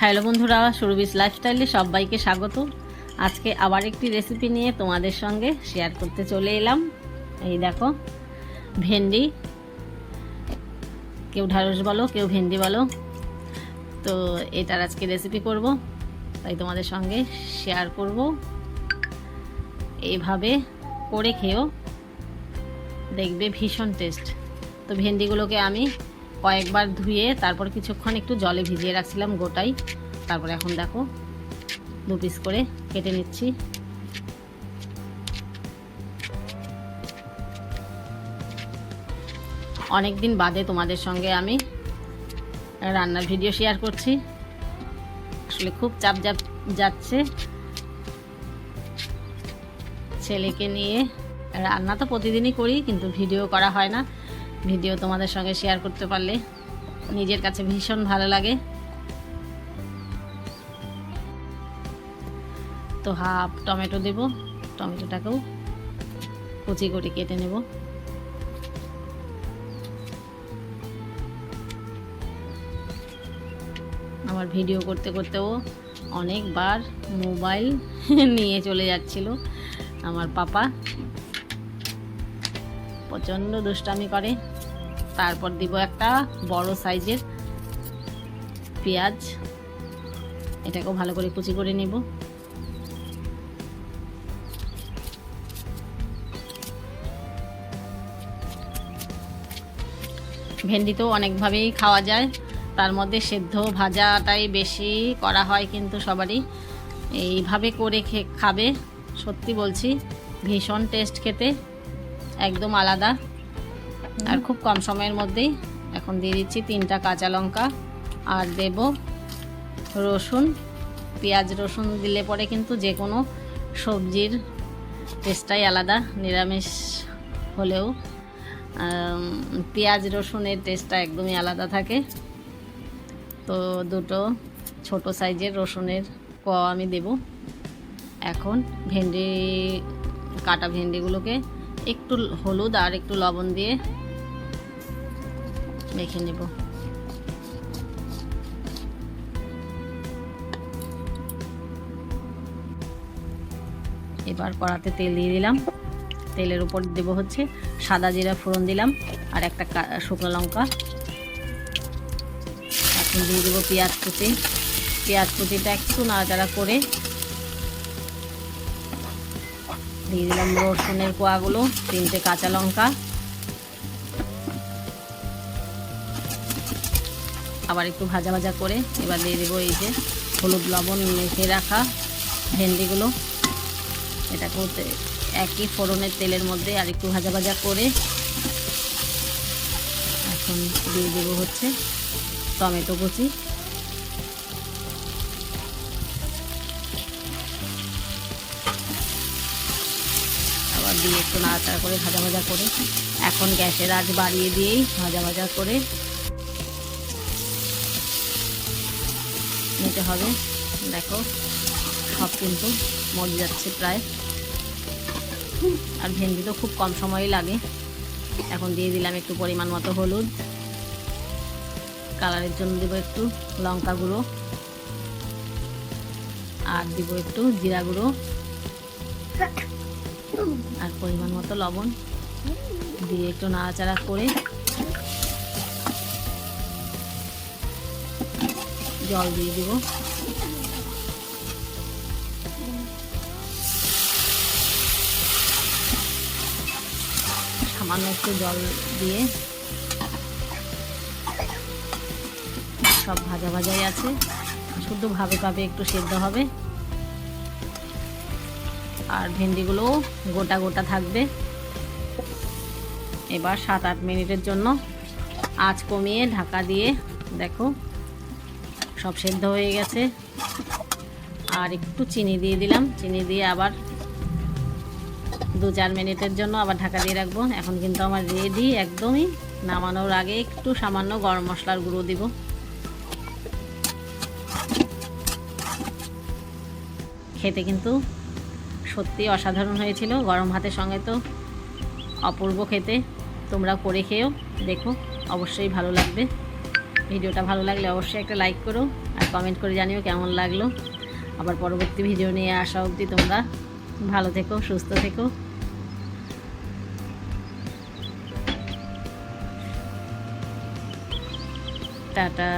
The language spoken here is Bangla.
হ্যালো বন্ধুরা সুরবিস লাইফস্টাইলে সবাইকে স্বাগত। আজকে আবার একটি রেসিপি নিয়ে তোমাদের সঙ্গে শেয়ার করতে চলে এলাম। এই দেখো, ভেন্ডি। কেউ ঢ্যাঁড়স বলো, কেউ ভেন্ডি বলো। তো এটার আজকে রেসিপি করব, তাই তোমাদের সঙ্গে শেয়ার করব। এইভাবে করে খেও দেখবে ভীষণ টেস্ট তো ভেন্ডিগুলোকে আমি কয়েকবার ধুয়ে তারপর কিছুক্ষণ একটু জলে ভিজিয়ে রাখছিলাম গোটাই। তারপর এখন দেখো, দু পিস করে কেটে নিচ্ছি। অনেক দিন বাদে তোমাদের সঙ্গে আমি রান্নার ভিডিও শেয়ার করছি। আসলে খুব চাপ চাপ যাচ্ছে। ছেলেকে নিয়ে রান্না তো প্রতিদিনই করি, কিন্তু ভিডিও করা হয় না। ভিডিও তোমাদের সঙ্গে শেয়ার করতে পারলে নিজের কাছে ভীষণ ভালো লাগে। তো হাফ টমেটো দেব, টমেটোটাকেও কুচি করে কেটে নেব। আমার ভিডিও করতে করতেও অনেকবার মোবাইল নিয়ে চলে যাচ্ছিল আমার পাপা। প্রচণ্ড দুষ্টামি করে। তারপর দিব একটা বড় সাইজের পেঁয়াজ। এটাকেও ভালো করে কুচি করে নেব। ভেন্ডি তো অনেকভাবেই খাওয়া যায়। তার মধ্যে সেদ্ধ ভাজাটাই বেশি করা হয় কিন্তু সবারই। এইভাবে করে খাবে, সত্যি বলছি, ভীষণ টেস্ট খেতে, একদম আলাদা। আর খুব কম সময়ের মধ্যেই এখন দিয়ে দিচ্ছি তিনটা কাঁচা লঙ্কা আর দেব রসুন। পেঁয়াজ, রসুন দিলে পরে কিন্তু যে কোনো সবজির টেস্টটাই আলাদা, নিরামিষ হলেও। পেঁয়াজ, রসুনের টেস্টটা একদমই আলাদা থাকে। তো দুটো ছোট সাইজের রসুনের ক আমি দেব। এখন ভেন্ডি, কাটা ভেন্ডিগুলোকে একটু হলুদ আর একটু লবণ দিয়ে মেখে নেব। এবার কড়াতে তেল দিয়ে দিলাম। তেলের উপর দেব হচ্ছে সাদা জিরা ফোড়ন দিলাম আর একটা শুকনো লঙ্কা। এখন দিয়ে দেবো পেঁয়াজ কুচি। পেঁয়াজ কুচিটা একটু নাড়াচাড়া করে দিয়ে দিলাম রসুনের কোয়াগুলো, তিনটে কাঁচা লঙ্কা। আবার একটু ভাজা ভাজা করে এবার দিয়ে দেবো এই যে হলুদ লবণ মেখে রাখা ভেন্ডিগুলো। এটাকেও একই ফোড়নের তেলের মধ্যে আর একটু ভাজা ভাজা করে এখন দিয়ে দেবো হচ্ছে টমেটো কুচি। আবার দিয়ে একটু নাড়াচাড়া করে ভাজা ভাজা করে। এখন গ্যাসের আজ বাড়িয়ে দিয়েই ভাজা ভাজা করে নিতে হবে। দেখো, সব কিন্তু মরে যাচ্ছে প্রায়। আর ভেন্ডি তো খুব কম সময়ই লাগে। এখন দিয়ে দিলাম একটু পরিমাণ মতো হলুদ। কালারের জন্য দেবো একটু লঙ্কা গুঁড়ো। আর দিব একটু জিরা গুঁড়ো। আর পরিমাণ মতো লবণ। দিয়ে একটু নাড়াচাড়া করে জল দিয়ে দিব। সামান্য একটু জল দিয়ে সব ভাজা ভাজাই আছে। শুধু ভাবে ভাবে একটু সেদ্ধ হবে। আর ভেন্ডিগুলো গোটা গোটা থাকবে। এবার সাত আট মিনিটের জন্য আঁচ কমিয়ে ঢাকা দিয়ে দেখো সব সেদ্ধ হয়ে গেছে। আর একটু চিনি দিয়ে দিলাম। চিনি দিয়ে আবার দু চার মিনিটের জন্য আবার ঢাকা দিয়ে রাখব। এখন কিন্তু আমার রেডি একদমই নামানোর আগে একটু সামান্য গরম মশলার গুঁড়ো দিব। খেতে কিন্তু সত্যি অসাধারণ হয়েছিল। গরম ভাতের সঙ্গে তো অপূর্ব খেতে। তোমরা করে খেয়েও দেখো, অবশ্যই ভালো লাগবে। ভিডিওটা ভালো লাগলে অবশ্যই একটা লাইক করো আর কমেন্ট করে জানিও কেমন লাগল। আবার পরবর্তী ভিডিও নিয়ে আসা অবধি তোমরা ভালো থেকো, সুস্থ থেকো। টাটা।